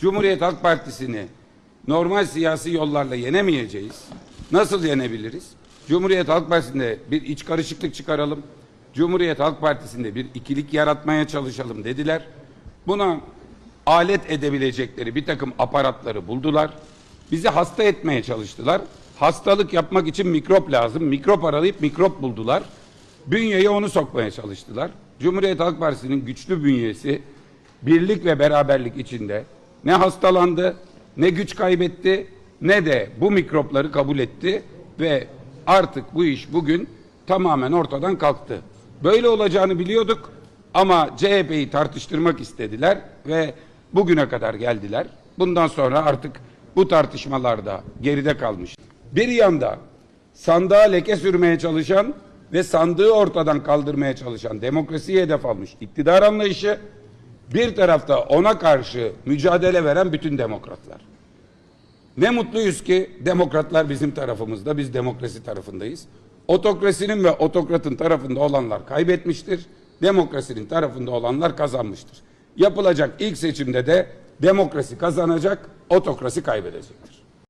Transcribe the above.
Cumhuriyet Halk Partisi'ni normal siyasi yollarla yenemeyeceğiz. Nasıl yenebiliriz? Cumhuriyet Halk Partisi'nde bir iç karışıklık çıkaralım. Cumhuriyet Halk Partisi'nde bir ikilik yaratmaya çalışalım dediler. Buna alet edebilecekleri bir takım aparatları buldular. Bizi hasta etmeye çalıştılar. Hastalık yapmak için mikrop lazım. Mikrop arayıp mikrop buldular. Bünyeye onu sokmaya çalıştılar. Cumhuriyet Halk Partisi'nin güçlü bünyesi birlik ve beraberlik içinde ne hastalandı, ne güç kaybetti, ne de bu mikropları kabul etti ve artık bu iş bugün tamamen ortadan kalktı. Böyle olacağını biliyorduk ama CHP'yi tartıştırmak istediler ve bugüne kadar geldiler. Bundan sonra artık bu tartışmalarda geride kalmış. Bir yanda sandığa leke sürmeye çalışan ve sandığı ortadan kaldırmaya çalışan demokrasiye hedef almış iktidar anlayışı, bir tarafta ona karşı mücadele veren bütün demokratlar. Ne mutluyuz ki demokratlar bizim tarafımızda, biz demokrasi tarafındayız. Otokrasinin ve otokratın tarafında olanlar kaybetmiştir. Demokrasinin tarafında olanlar kazanmıştır. Yapılacak ilk seçimde de demokrasi kazanacak, otokrasi kaybedecektir.